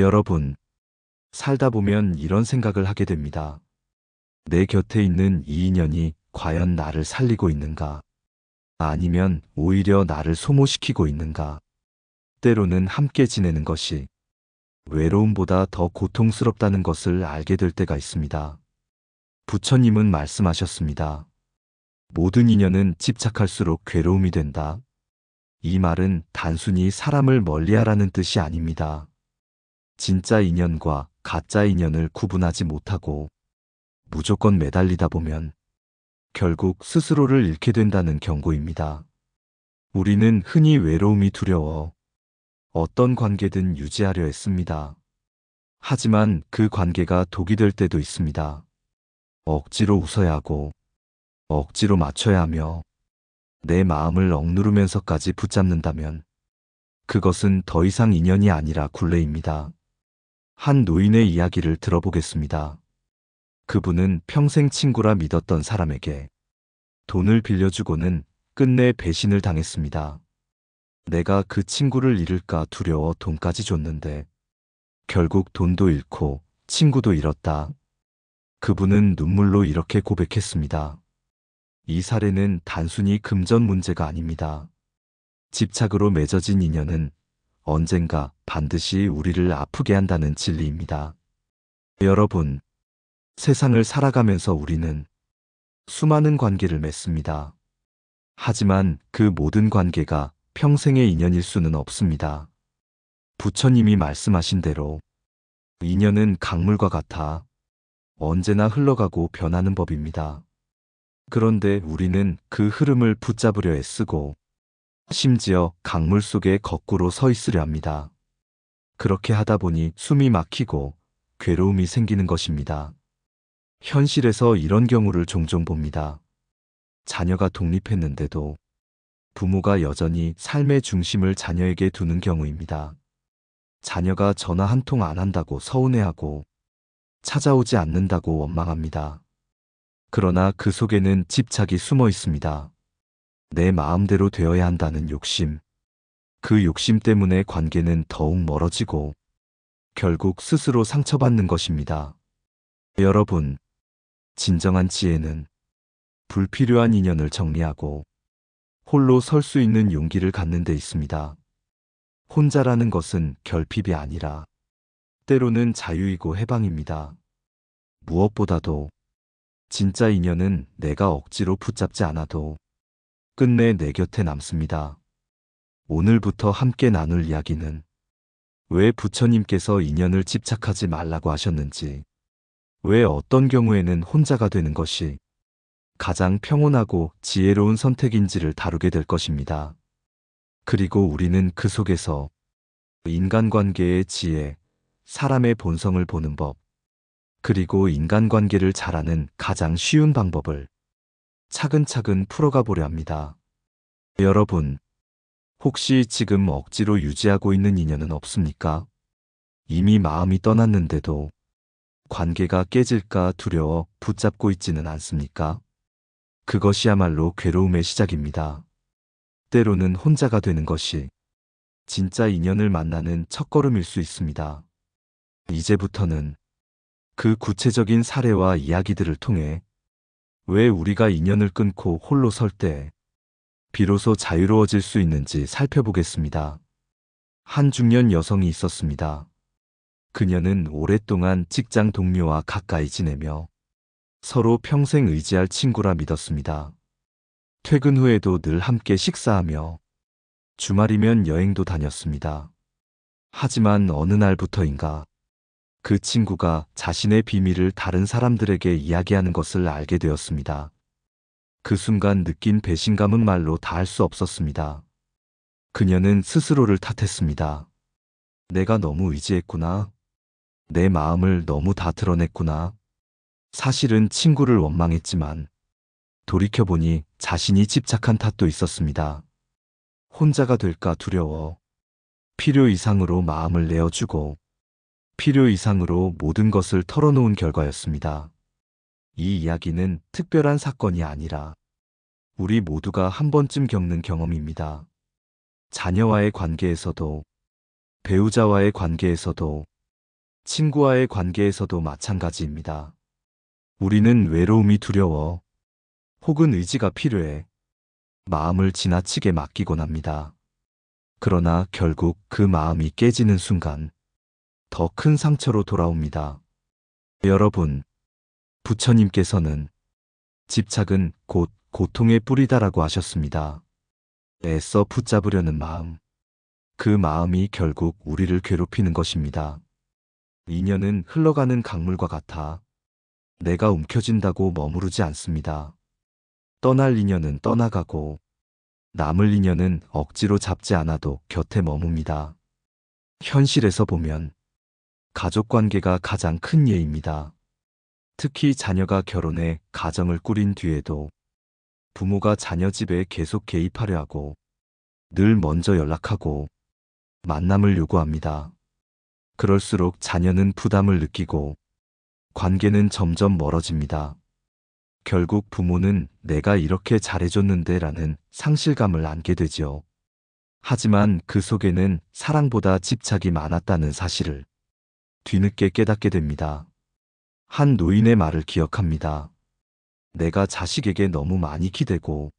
여러분, 살다 보면 이런 생각을 하게 됩니다. 내 곁에 있는 이 인연이 과연 나를 살리고 있는가? 아니면 오히려 나를 소모시키고 있는가? 때로는 함께 지내는 것이 외로움보다 더 고통스럽다는 것을 알게 될 때가 있습니다. 부처님은 말씀하셨습니다. 모든 인연은 집착할수록 괴로움이 된다. 이 말은 단순히 사람을 멀리하라는 뜻이 아닙니다. 진짜 인연과 가짜 인연을 구분하지 못하고 무조건 매달리다 보면 결국 스스로를 잃게 된다는 경고입니다. 우리는 흔히 외로움이 두려워 어떤 관계든 유지하려 했습니다. 하지만 그 관계가 독이 될 때도 있습니다. 억지로 웃어야 하고 억지로 맞춰야 하며 내 마음을 억누르면서까지 붙잡는다면 그것은 더 이상 인연이 아니라 굴레입니다. 한 노인의 이야기를 들어보겠습니다. 그분은 평생 친구라 믿었던 사람에게 돈을 빌려주고는 끝내 배신을 당했습니다. 내가 그 친구를 잃을까 두려워 돈까지 줬는데 결국 돈도 잃고 친구도 잃었다. 그분은 눈물로 이렇게 고백했습니다. 이 사례는 단순히 금전 문제가 아닙니다. 집착으로 맺어진 인연은 언젠가 반드시 우리를 아프게 한다는 진리입니다. 여러분, 세상을 살아가면서 우리는 수많은 관계를 맺습니다. 하지만 그 모든 관계가 평생의 인연일 수는 없습니다. 부처님이 말씀하신 대로 인연은 강물과 같아 언제나 흘러가고 변하는 법입니다. 그런데 우리는 그 흐름을 붙잡으려 애쓰고 심지어 강물 속에 거꾸로 서 있으려 합니다. 그렇게 하다 보니 숨이 막히고 괴로움이 생기는 것입니다. 현실에서 이런 경우를 종종 봅니다. 자녀가 독립했는데도 부모가 여전히 삶의 중심을 자녀에게 두는 경우입니다. 자녀가 전화 한 통 안 한다고 서운해하고 찾아오지 않는다고 원망합니다. 그러나 그 속에는 집착이 숨어 있습니다. 내 마음대로 되어야 한다는 욕심. 그 욕심 때문에 관계는 더욱 멀어지고 결국 스스로 상처받는 것입니다. 여러분, 진정한 지혜는 불필요한 인연을 정리하고 홀로 설 수 있는 용기를 갖는 데 있습니다. 혼자라는 것은 결핍이 아니라 때로는 자유이고 해방입니다. 무엇보다도 진짜 인연은 내가 억지로 붙잡지 않아도 끝내 내 곁에 남습니다. 오늘부터 함께 나눌 이야기는 왜 부처님께서 인연을 집착하지 말라고 하셨는지, 왜 어떤 경우에는 혼자가 되는 것이 가장 평온하고 지혜로운 선택인지를 다루게 될 것입니다. 그리고 우리는 그 속에서 인간관계의 지혜, 사람의 본성을 보는 법, 그리고 인간관계를 잘하는 가장 쉬운 방법을 차근차근 풀어가 보려 합니다. 여러분, 혹시 지금 억지로 유지하고 있는 인연은 없습니까? 이미 마음이 떠났는데도 관계가 깨질까 두려워 붙잡고 있지는 않습니까? 그것이야말로 괴로움의 시작입니다. 때로는 혼자가 되는 것이 진짜 인연을 만나는 첫걸음일 수 있습니다. 이제부터는 그 구체적인 사례와 이야기들을 통해 왜 우리가 인연을 끊고 홀로 설 때 비로소 자유로워질 수 있는지 살펴보겠습니다. 한 중년 여성이 있었습니다. 그녀는 오랫동안 직장 동료와 가까이 지내며 서로 평생 의지할 친구라 믿었습니다. 퇴근 후에도 늘 함께 식사하며 주말이면 여행도 다녔습니다. 하지만 어느 날부터인가 그 친구가 자신의 비밀을 다른 사람들에게 이야기하는 것을 알게 되었습니다. 그 순간 느낀 배신감은 말로 다 할 수 없었습니다. 그녀는 스스로를 탓했습니다. 내가 너무 의지했구나. 내 마음을 너무 다 드러냈구나. 사실은 친구를 원망했지만 돌이켜보니 자신이 집착한 탓도 있었습니다. 혼자가 될까 두려워 필요 이상으로 마음을 내어주고 필요 이상으로 모든 것을 털어놓은 결과였습니다. 이 이야기는 특별한 사건이 아니라 우리 모두가 한 번쯤 겪는 경험입니다. 자녀와의 관계에서도 배우자와의 관계에서도 친구와의 관계에서도 마찬가지입니다. 우리는 외로움이 두려워 혹은 의지가 필요해 마음을 지나치게 맡기곤 합니다. 그러나 결국 그 마음이 깨지는 순간 더 큰 상처로 돌아옵니다. 여러분, 부처님께서는 집착은 곧 고통의 뿌리다라고 하셨습니다. 애써 붙잡으려는 마음. 그 마음이 결국 우리를 괴롭히는 것입니다. 인연은 흘러가는 강물과 같아 내가 움켜쥔다고 머무르지 않습니다. 떠날 인연은 떠나가고 남을 인연은 억지로 잡지 않아도 곁에 머뭅니다. 현실에서 보면 가족 관계가 가장 큰 예입니다. 특히 자녀가 결혼해 가정을 꾸린 뒤에도 부모가 자녀 집에 계속 개입하려 하고 늘 먼저 연락하고 만남을 요구합니다. 그럴수록 자녀는 부담을 느끼고 관계는 점점 멀어집니다. 결국 부모는 내가 이렇게 잘해줬는데 라는 상실감을 안게 되지요. 하지만 그 속에는 사랑보다 집착이 많았다는 사실을 뒤늦게 깨닫게 됩니다. 한 노인의 말을 기억합니다. 내가 자식에게 너무 많이 기대고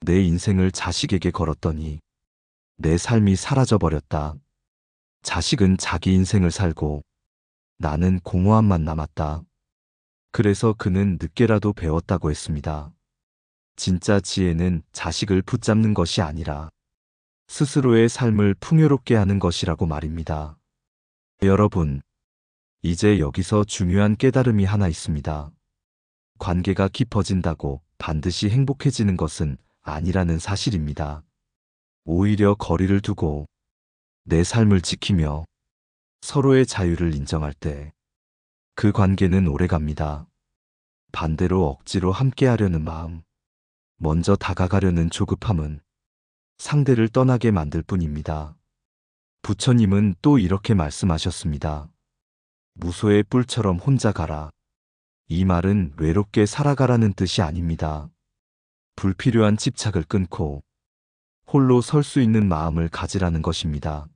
내 인생을 자식에게 걸었더니 내 삶이 사라져 버렸다. 자식은 자기 인생을 살고 나는 공허함만 남았다. 그래서 그는 늦게라도 배웠다고 했습니다. 진짜 지혜는 자식을 붙잡는 것이 아니라 스스로의 삶을 풍요롭게 하는 것이라고 말입니다. 여러분, 이제 여기서 중요한 깨달음이 하나 있습니다. 관계가 깊어진다고 반드시 행복해지는 것은 아니라는 사실입니다. 오히려 거리를 두고 내 삶을 지키며 서로의 자유를 인정할 때 그 관계는 오래 갑니다. 반대로 억지로 함께하려는 마음, 먼저 다가가려는 조급함은 상대를 떠나게 만들 뿐입니다. 부처님은 또 이렇게 말씀하셨습니다. 무소의 뿔처럼 혼자 가라. 이 말은 외롭게 살아가라는 뜻이 아닙니다. 불필요한 집착을 끊고 홀로 설 수 있는 마음을 가지라는 것입니다.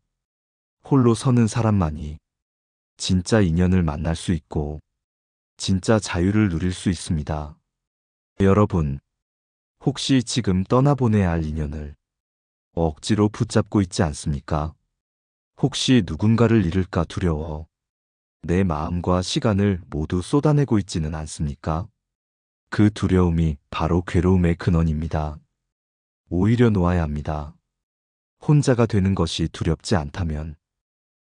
홀로 서는 사람만이 진짜 인연을 만날 수 있고 진짜 자유를 누릴 수 있습니다. 여러분, 혹시 지금 떠나보내야 할 인연을 억지로 붙잡고 있지 않습니까? 혹시 누군가를 잃을까 두려워 내 마음과 시간을 모두 쏟아내고 있지는 않습니까? 그 두려움이 바로 괴로움의 근원입니다. 오히려 놓아야 합니다. 혼자가 되는 것이 두렵지 않다면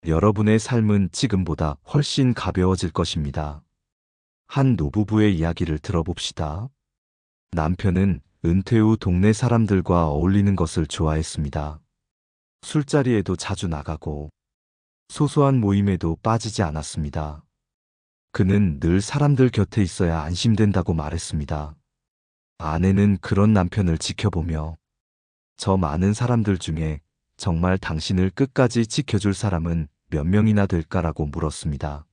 여러분의 삶은 지금보다 훨씬 가벼워질 것입니다. 한 노부부의 이야기를 들어봅시다. 남편은 은퇴 후 동네 사람들과 어울리는 것을 좋아했습니다. 술자리에도 자주 나가고 소소한 모임에도 빠지지 않았습니다. 그는 늘 사람들 곁에 있어야 안심된다고 말했습니다. 아내는 그런 남편을 지켜보며 저 많은 사람들 중에 정말 당신을 끝까지 지켜줄 사람은 몇 명이나 될까라고 물었습니다.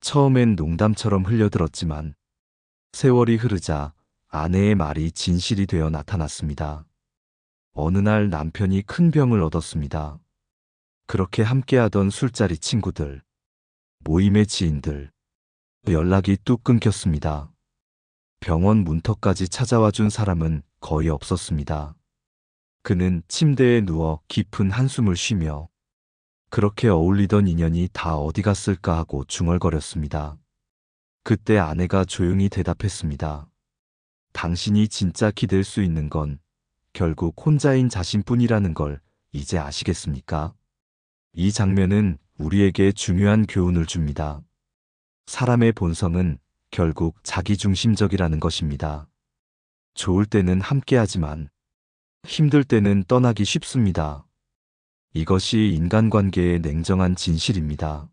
처음엔 농담처럼 흘려들었지만 세월이 흐르자 아내의 말이 진실이 되어 나타났습니다. 어느 날 남편이 큰 병을 얻었습니다. 그렇게 함께하던 술자리 친구들, 모임의 지인들, 연락이 뚝 끊겼습니다. 병원 문턱까지 찾아와 준 사람은 거의 없었습니다. 그는 침대에 누워 깊은 한숨을 쉬며 그렇게 어울리던 인연이 다 어디 갔을까 하고 중얼거렸습니다. 그때 아내가 조용히 대답했습니다. 당신이 진짜 기댈 수 있는 건 결국 혼자인 자신뿐이라는 걸 이제 아시겠습니까? 이 장면은 우리에게 중요한 교훈을 줍니다. 사람의 본성은 결국 자기중심적이라는 것입니다. 좋을 때는 함께하지만 힘들 때는 떠나기 쉽습니다. 이것이 인간관계의 냉정한 진실입니다.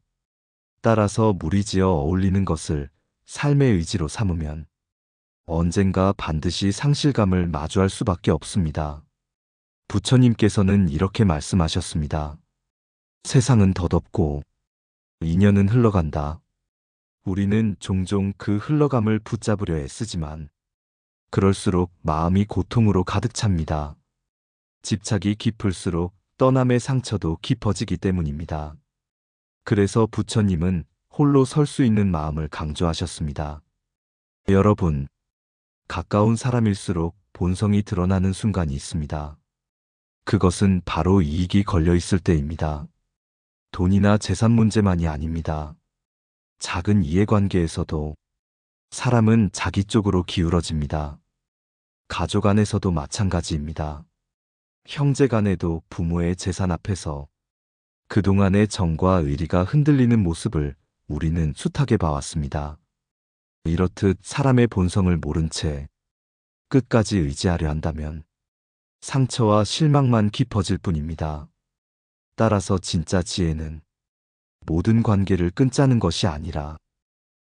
따라서 무리지어 어울리는 것을 삶의 의지로 삼으면 언젠가 반드시 상실감을 마주할 수밖에 없습니다. 부처님께서는 이렇게 말씀하셨습니다. 세상은 덧없고 인연은 흘러간다. 우리는 종종 그 흘러감을 붙잡으려 애쓰지만 그럴수록 마음이 고통으로 가득 찹니다. 집착이 깊을수록 떠남의 상처도 깊어지기 때문입니다. 그래서 부처님은 홀로 설 수 있는 마음을 강조하셨습니다. 여러분, 가까운 사람일수록 본성이 드러나는 순간이 있습니다. 그것은 바로 이익이 걸려 있을 때입니다. 돈이나 재산 문제만이 아닙니다. 작은 이해관계에서도 사람은 자기 쪽으로 기울어집니다. 가족 안에서도 마찬가지입니다. 형제 간에도 부모의 재산 앞에서 그동안의 정과 의리가 흔들리는 모습을 우리는 숱하게 봐왔습니다. 이렇듯 사람의 본성을 모른 채 끝까지 의지하려 한다면 상처와 실망만 깊어질 뿐입니다. 따라서 진짜 지혜는 모든 관계를 끊자는 것이 아니라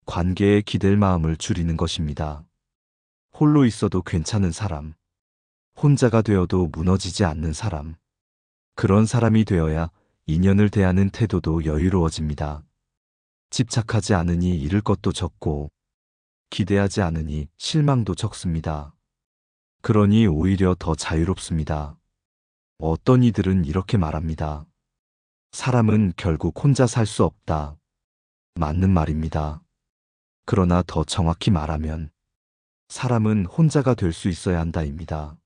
관계에 기댈 마음을 줄이는 것입니다. 홀로 있어도 괜찮은 사람, 혼자가 되어도 무너지지 않는 사람, 그런 사람이 되어야 인연을 대하는 태도도 여유로워집니다. 집착하지 않으니 잃을 것도 적고, 기대하지 않으니 실망도 적습니다. 그러니 오히려 더 자유롭습니다. 어떤 이들은 이렇게 말합니다. 사람은 결국 혼자 살 수 없다. 맞는 말입니다. 그러나 더 정확히 말하면 사람은 혼자가 될 수 있어야 한다입니다.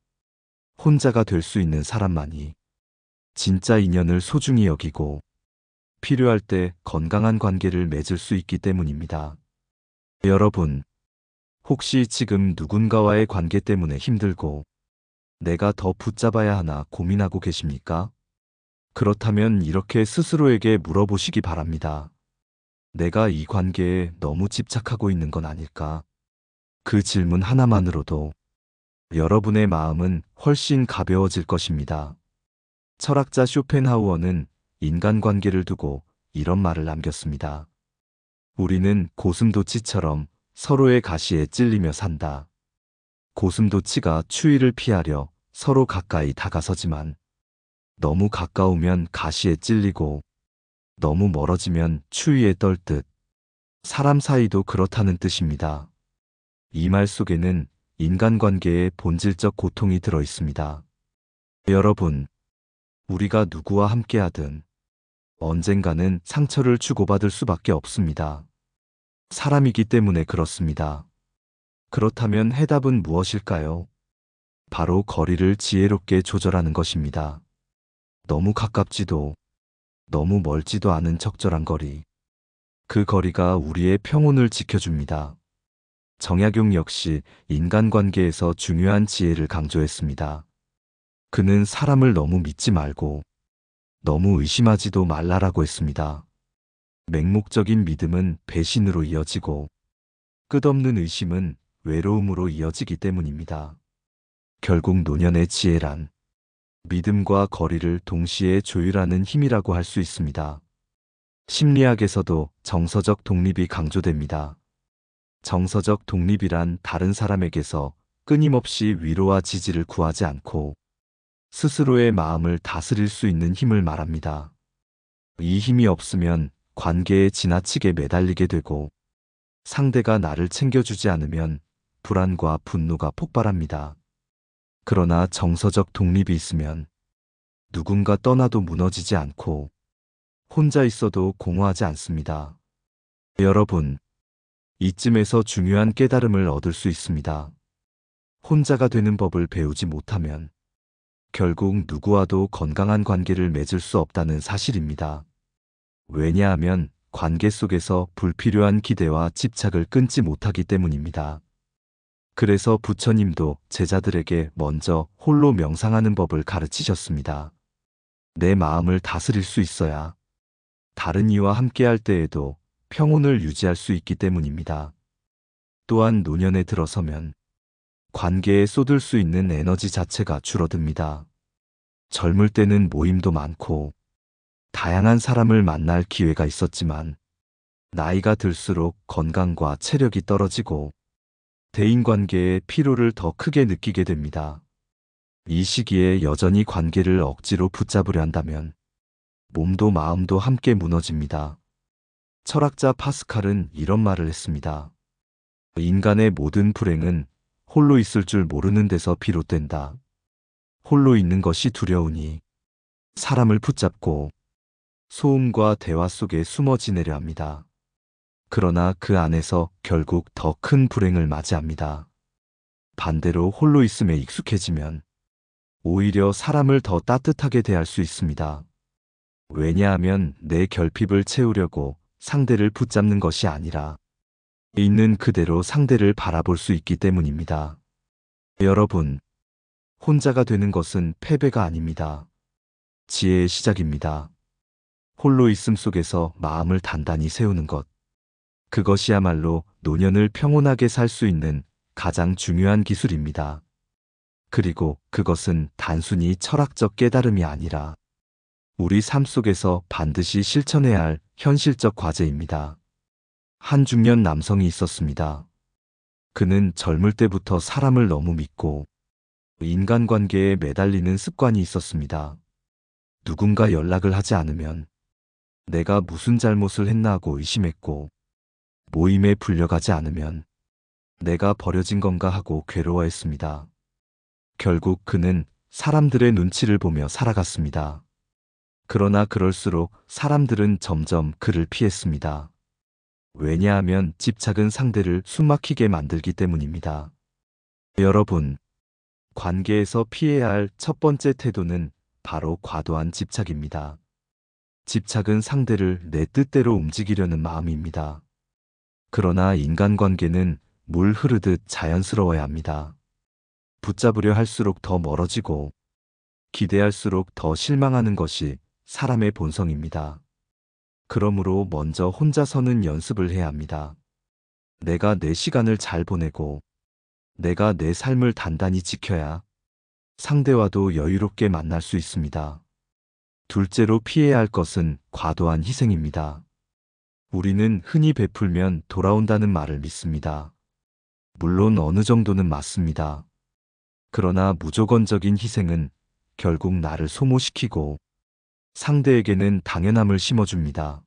혼자가 될 수 있는 사람만이 진짜 인연을 소중히 여기고 필요할 때 건강한 관계를 맺을 수 있기 때문입니다. 여러분, 혹시 지금 누군가와의 관계 때문에 힘들고 내가 더 붙잡아야 하나 고민하고 계십니까? 그렇다면 이렇게 스스로에게 물어보시기 바랍니다. 내가 이 관계에 너무 집착하고 있는 건 아닐까? 그 질문 하나만으로도 여러분의 마음은 훨씬 가벼워질 것입니다. 철학자 쇼펜하우어는 인간관계를 두고 이런 말을 남겼습니다. 우리는 고슴도치처럼 서로의 가시에 찔리며 산다. 고슴도치가 추위를 피하려 서로 가까이 다가서지만 너무 가까우면 가시에 찔리고 너무 멀어지면 추위에 떨 듯. 사람 사이도 그렇다는 뜻입니다. 이 말 속에는 인간관계의 본질적 고통이 들어 있습니다. 여러분, 우리가 누구와 함께하든 언젠가는 상처를 주고받을 수밖에 없습니다. 사람이기 때문에 그렇습니다. 그렇다면 해답은 무엇일까요? 바로 거리를 지혜롭게 조절하는 것입니다. 너무 가깝지도 너무 멀지도 않은 적절한 거리. 그 거리가 우리의 평온을 지켜줍니다. 정약용 역시 인간관계에서 중요한 지혜를 강조했습니다. 그는 사람을 너무 믿지 말고 너무 의심하지도 말라라고 했습니다. 맹목적인 믿음은 배신으로 이어지고 끝없는 의심은 외로움으로 이어지기 때문입니다. 결국 노년의 지혜란 믿음과 거리를 동시에 조율하는 힘이라고 할 수 있습니다. 심리학에서도 정서적 독립이 강조됩니다. 정서적 독립이란 다른 사람에게서 끊임없이 위로와 지지를 구하지 않고 스스로의 마음을 다스릴 수 있는 힘을 말합니다. 이 힘이 없으면 관계에 지나치게 매달리게 되고 상대가 나를 챙겨주지 않으면 불안과 분노가 폭발합니다. 그러나 정서적 독립이 있으면 누군가 떠나도 무너지지 않고 혼자 있어도 공허하지 않습니다. 여러분, 이쯤에서 중요한 깨달음을 얻을 수 있습니다. 혼자가 되는 법을 배우지 못하면 결국 누구와도 건강한 관계를 맺을 수 없다는 사실입니다. 왜냐하면 관계 속에서 불필요한 기대와 집착을 끊지 못하기 때문입니다. 그래서 부처님도 제자들에게 먼저 홀로 명상하는 법을 가르치셨습니다. 내 마음을 다스릴 수 있어야 다른 이와 함께할 때에도 평온을 유지할 수 있기 때문입니다. 또한 노년에 들어서면 관계에 쏟을 수 있는 에너지 자체가 줄어듭니다. 젊을 때는 모임도 많고 다양한 사람을 만날 기회가 있었지만 나이가 들수록 건강과 체력이 떨어지고 대인관계의 피로를 더 크게 느끼게 됩니다. 이 시기에 여전히 관계를 억지로 붙잡으려 한다면 몸도 마음도 함께 무너집니다. 철학자 파스칼은 이런 말을 했습니다. 인간의 모든 불행은 홀로 있을 줄 모르는 데서 비롯된다. 홀로 있는 것이 두려우니 사람을 붙잡고 소음과 대화 속에 숨어 지내려 합니다. 그러나 그 안에서 결국 더 큰 불행을 맞이합니다. 반대로 홀로 있음에 익숙해지면 오히려 사람을 더 따뜻하게 대할 수 있습니다. 왜냐하면 내 결핍을 채우려고 상대를 붙잡는 것이 아니라 있는 그대로 상대를 바라볼 수 있기 때문입니다. 여러분, 혼자가 되는 것은 패배가 아닙니다. 지혜의 시작입니다. 홀로 있음 속에서 마음을 단단히 세우는 것. 그것이야말로 노년을 평온하게 살 수 있는 가장 중요한 기술입니다. 그리고 그것은 단순히 철학적 깨달음이 아니라 우리 삶 속에서 반드시 실천해야 할 현실적 과제입니다. 한 중년 남성이 있었습니다. 그는 젊을 때부터 사람을 너무 믿고 인간관계에 매달리는 습관이 있었습니다. 누군가 연락을 하지 않으면 내가 무슨 잘못을 했나 하고 의심했고 모임에 불려가지 않으면 내가 버려진 건가 하고 괴로워했습니다. 결국 그는 사람들의 눈치를 보며 살아갔습니다. 그러나 그럴수록 사람들은 점점 그를 피했습니다. 왜냐하면 집착은 상대를 숨막히게 만들기 때문입니다. 여러분, 관계에서 피해야 할 첫 번째 태도는 바로 과도한 집착입니다. 집착은 상대를 내 뜻대로 움직이려는 마음입니다. 그러나 인간관계는 물 흐르듯 자연스러워야 합니다. 붙잡으려 할수록 더 멀어지고 기대할수록 더 실망하는 것이 사람의 본성입니다. 그러므로 먼저 혼자 서는 연습을 해야 합니다. 내가 내 시간을 잘 보내고 내가 내 삶을 단단히 지켜야 상대와도 여유롭게 만날 수 있습니다. 둘째로 피해야 할 것은 과도한 희생입니다. 우리는 흔히 베풀면 돌아온다는 말을 믿습니다. 물론 어느 정도는 맞습니다. 그러나 무조건적인 희생은 결국 나를 소모시키고 상대에게는 당연함을 심어줍니다.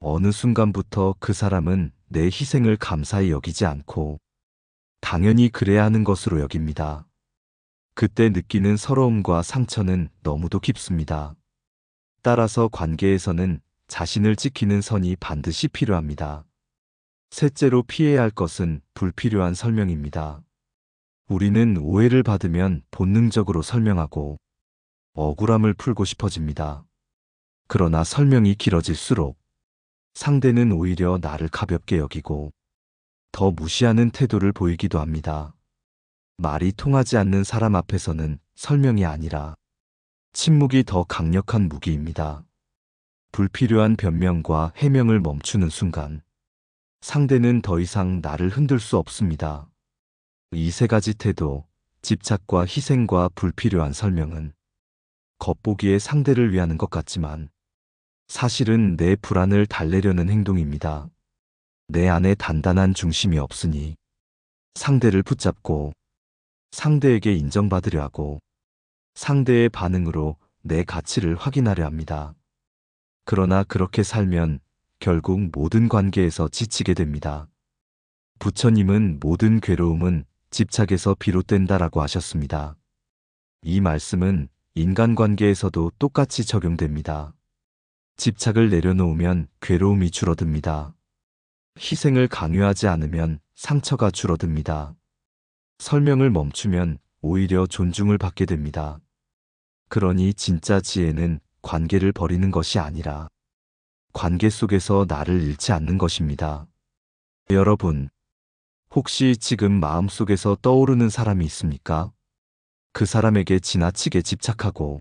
어느 순간부터 그 사람은 내 희생을 감사히 여기지 않고 당연히 그래야 하는 것으로 여깁니다. 그때 느끼는 서러움과 상처는 너무도 깊습니다. 따라서 관계에서는 자신을 지키는 선이 반드시 필요합니다. 셋째로 피해야 할 것은 불필요한 설명입니다. 우리는 오해를 받으면 본능적으로 설명하고 억울함을 풀고 싶어집니다. 그러나 설명이 길어질수록 상대는 오히려 나를 가볍게 여기고 더 무시하는 태도를 보이기도 합니다. 말이 통하지 않는 사람 앞에서는 설명이 아니라 침묵이 더 강력한 무기입니다. 불필요한 변명과 해명을 멈추는 순간 상대는 더 이상 나를 흔들 수 없습니다. 이 세 가지 태도, 집착과 희생과 불필요한 설명은 겉보기에 상대를 위하는 것 같지만 사실은 내 불안을 달래려는 행동입니다. 내 안에 단단한 중심이 없으니 상대를 붙잡고 상대에게 인정받으려 하고 상대의 반응으로 내 가치를 확인하려 합니다. 그러나 그렇게 살면 결국 모든 관계에서 지치게 됩니다. 부처님은 모든 괴로움은 집착에서 비롯된다라고 하셨습니다. 이 말씀은 인간관계에서도 똑같이 적용됩니다. 집착을 내려놓으면 괴로움이 줄어듭니다. 희생을 강요하지 않으면 상처가 줄어듭니다. 설명을 멈추면 오히려 존중을 받게 됩니다. 그러니 진짜 지혜는 관계를 버리는 것이 아니라 관계 속에서 나를 잃지 않는 것입니다. 여러분, 혹시 지금 마음속에서 떠오르는 사람이 있습니까? 그 사람에게 지나치게 집착하고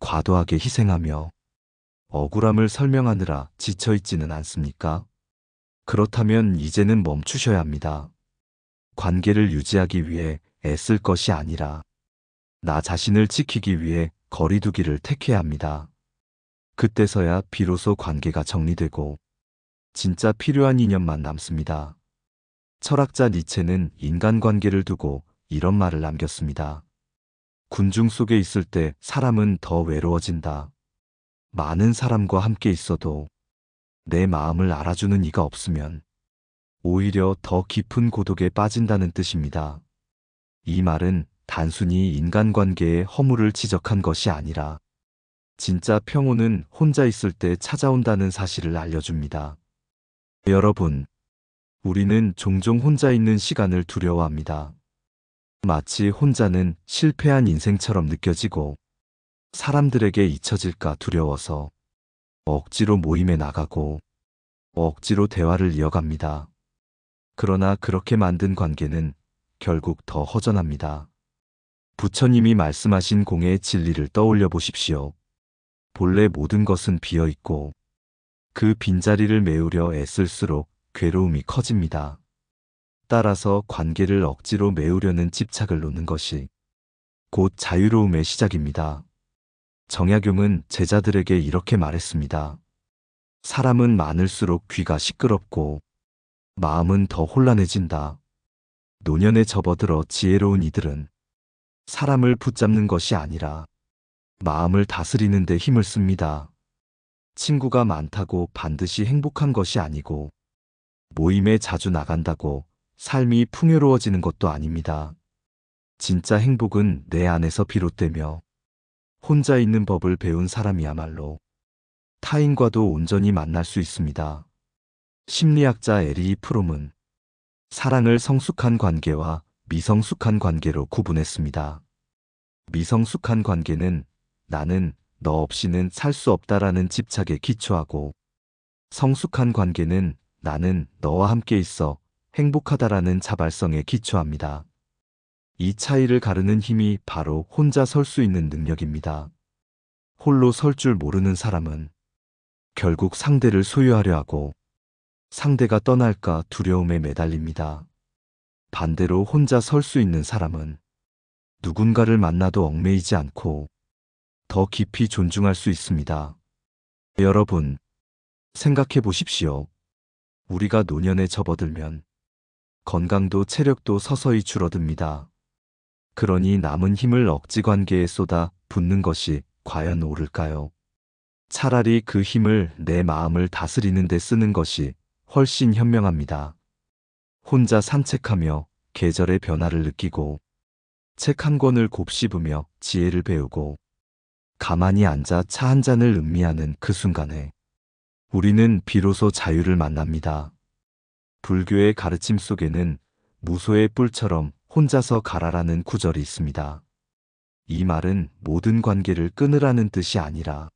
과도하게 희생하며 억울함을 설명하느라 지쳐있지는 않습니까? 그렇다면 이제는 멈추셔야 합니다. 관계를 유지하기 위해 애쓸 것이 아니라 나 자신을 지키기 위해 거리두기를 택해야 합니다. 그때서야 비로소 관계가 정리되고 진짜 필요한 인연만 남습니다. 철학자 니체는 인간관계를 두고 이런 말을 남겼습니다. 군중 속에 있을 때 사람은 더 외로워진다. 많은 사람과 함께 있어도 내 마음을 알아주는 이가 없으면 오히려 더 깊은 고독에 빠진다는 뜻입니다. 이 말은 단순히 인간관계의 허물을 지적한 것이 아니라 진짜 평온은 혼자 있을 때 찾아온다는 사실을 알려줍니다. 여러분, 우리는 종종 혼자 있는 시간을 두려워합니다. 마치 혼자는 실패한 인생처럼 느껴지고 사람들에게 잊혀질까 두려워서 억지로 모임에 나가고 억지로 대화를 이어갑니다. 그러나 그렇게 만든 관계는 결국 더 허전합니다. 부처님이 말씀하신 공의 진리를 떠올려 보십시오. 본래 모든 것은 비어 있고 그 빈자리를 메우려 애쓸수록 괴로움이 커집니다. 따라서 관계를 억지로 메우려는 집착을 놓는 것이 곧 자유로움의 시작입니다. 정약용은 제자들에게 이렇게 말했습니다. 사람은 많을수록 귀가 시끄럽고 마음은 더 혼란해진다. 노년에 접어들어 지혜로운 이들은 사람을 붙잡는 것이 아니라 마음을 다스리는 데 힘을 씁니다. 친구가 많다고 반드시 행복한 것이 아니고 모임에 자주 나간다고 삶이 풍요로워지는 것도 아닙니다. 진짜 행복은 내 안에서 비롯되며 혼자 있는 법을 배운 사람이야말로 타인과도 온전히 만날 수 있습니다. 심리학자 에리 프롬은 사랑을 성숙한 관계와 미성숙한 관계로 구분했습니다. 미성숙한 관계는 나는 너 없이는 살 수 없다라는 집착에 기초하고 성숙한 관계는 나는 너와 함께 있어 행복하다라는 자발성에 기초합니다. 이 차이를 가르는 힘이 바로 혼자 설 수 있는 능력입니다. 홀로 설 줄 모르는 사람은 결국 상대를 소유하려 하고 상대가 떠날까 두려움에 매달립니다. 반대로 혼자 설 수 있는 사람은 누군가를 만나도 얽매이지 않고 더 깊이 존중할 수 있습니다. 여러분, 생각해 보십시오. 우리가 노년에 접어들면 건강도 체력도 서서히 줄어듭니다. 그러니 남은 힘을 억지 관계에 쏟아 붓는 것이 과연 옳을까요? 차라리 그 힘을 내 마음을 다스리는 데 쓰는 것이 훨씬 현명합니다. 혼자 산책하며 계절의 변화를 느끼고 책 한 권을 곱씹으며 지혜를 배우고 가만히 앉아 차 한 잔을 음미하는 그 순간에 우리는 비로소 자유를 만납니다. 불교의 가르침 속에는 무소의 뿔처럼 혼자서 가라라는 구절이 있습니다. 이 말은 모든 관계를 끊으라는 뜻이 아니라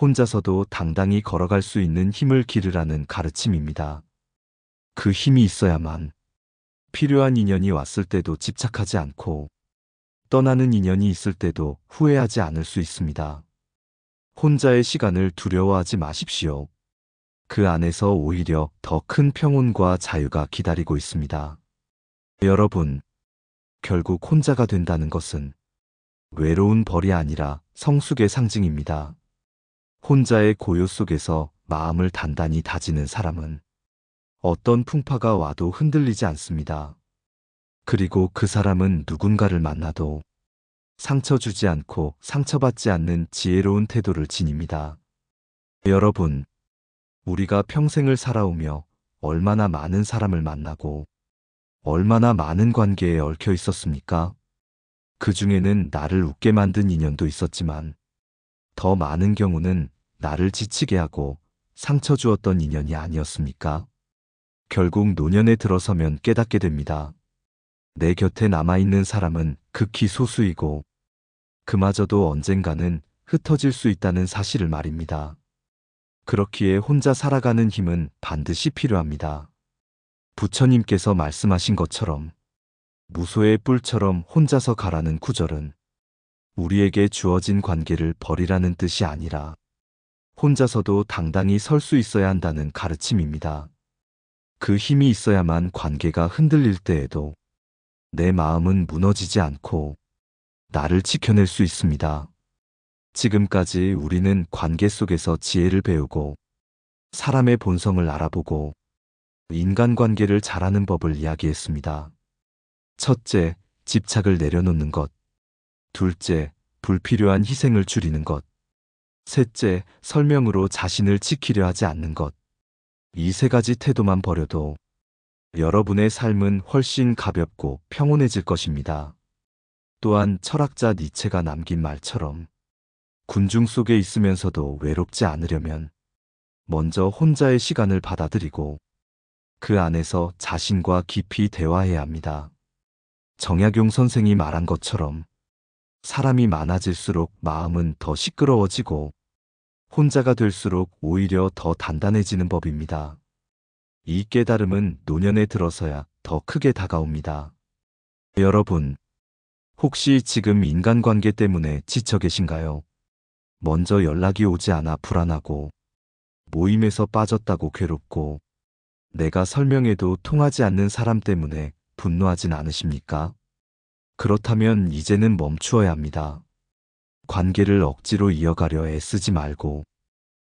혼자서도 당당히 걸어갈 수 있는 힘을 기르라는 가르침입니다. 그 힘이 있어야만 필요한 인연이 왔을 때도 집착하지 않고 떠나는 인연이 있을 때도 후회하지 않을 수 있습니다. 혼자의 시간을 두려워하지 마십시오. 그 안에서 오히려 더 큰 평온과 자유가 기다리고 있습니다. 여러분, 결국 혼자가 된다는 것은 외로운 벌이 아니라 성숙의 상징입니다. 혼자의 고요 속에서 마음을 단단히 다지는 사람은 어떤 풍파가 와도 흔들리지 않습니다. 그리고 그 사람은 누군가를 만나도 상처 주지 않고 상처받지 않는 지혜로운 태도를 지닙니다. 여러분, 우리가 평생을 살아오며 얼마나 많은 사람을 만나고 얼마나 많은 관계에 얽혀 있었습니까? 그 중에는 나를 웃게 만든 인연도 있었지만 더 많은 경우는 나를 지치게 하고 상처 주었던 인연이 아니었습니까? 결국 노년에 들어서면 깨닫게 됩니다. 내 곁에 남아있는 사람은 극히 소수이고 그마저도 언젠가는 흩어질 수 있다는 사실을 말입니다. 그렇기에 혼자 살아가는 힘은 반드시 필요합니다. 부처님께서 말씀하신 것처럼 무소의 뿔처럼 혼자서 가라는 구절은 우리에게 주어진 관계를 버리라는 뜻이 아니라 혼자서도 당당히 설 수 있어야 한다는 가르침입니다. 그 힘이 있어야만 관계가 흔들릴 때에도 내 마음은 무너지지 않고 나를 지켜낼 수 있습니다. 지금까지 우리는 관계 속에서 지혜를 배우고 사람의 본성을 알아보고 인간관계를 잘하는 법을 이야기했습니다. 첫째, 집착을 내려놓는 것. 둘째, 불필요한 희생을 줄이는 것. 셋째, 설명으로 자신을 지키려 하지 않는 것. 이 세 가지 태도만 버려도 여러분의 삶은 훨씬 가볍고 평온해질 것입니다. 또한 철학자 니체가 남긴 말처럼 군중 속에 있으면서도 외롭지 않으려면 먼저 혼자의 시간을 받아들이고 그 안에서 자신과 깊이 대화해야 합니다. 정약용 선생이 말한 것처럼 사람이 많아질수록 마음은 더 시끄러워지고 혼자가 될수록 오히려 더 단단해지는 법입니다. 이 깨달음은 노년에 들어서야 더 크게 다가옵니다. 여러분, 혹시 지금 인간관계 때문에 지쳐 계신가요? 먼저 연락이 오지 않아 불안하고, 모임에서 빠졌다고 괴롭고, 내가 설명해도 통하지 않는 사람 때문에 분노하진 않으십니까? 그렇다면 이제는 멈추어야 합니다. 관계를 억지로 이어가려 애쓰지 말고,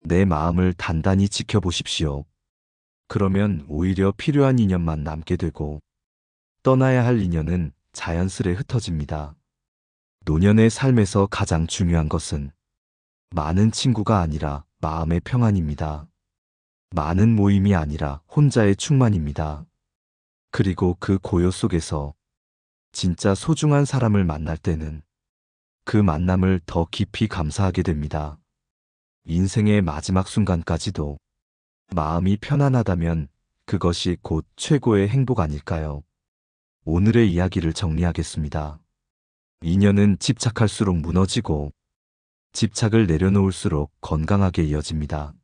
내 마음을 단단히 지켜보십시오. 그러면 오히려 필요한 인연만 남게 되고, 떠나야 할 인연은 자연스레 흩어집니다. 노년의 삶에서 가장 중요한 것은 많은 친구가 아니라 마음의 평안입니다. 많은 모임이 아니라 혼자의 충만입니다. 그리고 그 고요 속에서 진짜 소중한 사람을 만날 때는 그 만남을 더 깊이 감사하게 됩니다. 인생의 마지막 순간까지도 마음이 편안하다면 그것이 곧 최고의 행복 아닐까요? 오늘의 이야기를 정리하겠습니다. 인연은 집착할수록 무너지고 집착을 내려놓을수록 건강하게 이어집니다.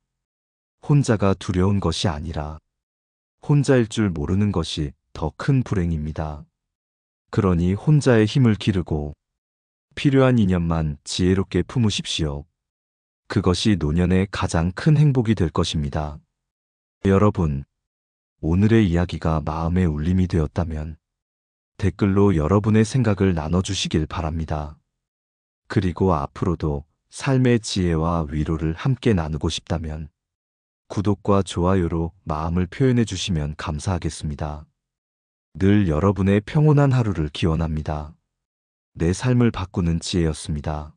혼자가 두려운 것이 아니라 혼자일 줄 모르는 것이 더 큰 불행입니다. 그러니 혼자의 힘을 기르고 필요한 인연만 지혜롭게 품으십시오. 그것이 노년의 가장 큰 행복이 될 것입니다. 여러분, 오늘의 이야기가 마음의 울림이 되었다면 댓글로 여러분의 생각을 나눠주시길 바랍니다. 그리고 앞으로도 삶의 지혜와 위로를 함께 나누고 싶다면 구독과 좋아요로 마음을 표현해 주시면 감사하겠습니다. 늘 여러분의 평온한 하루를 기원합니다. 내 삶을 바꾸는 지혜였습니다.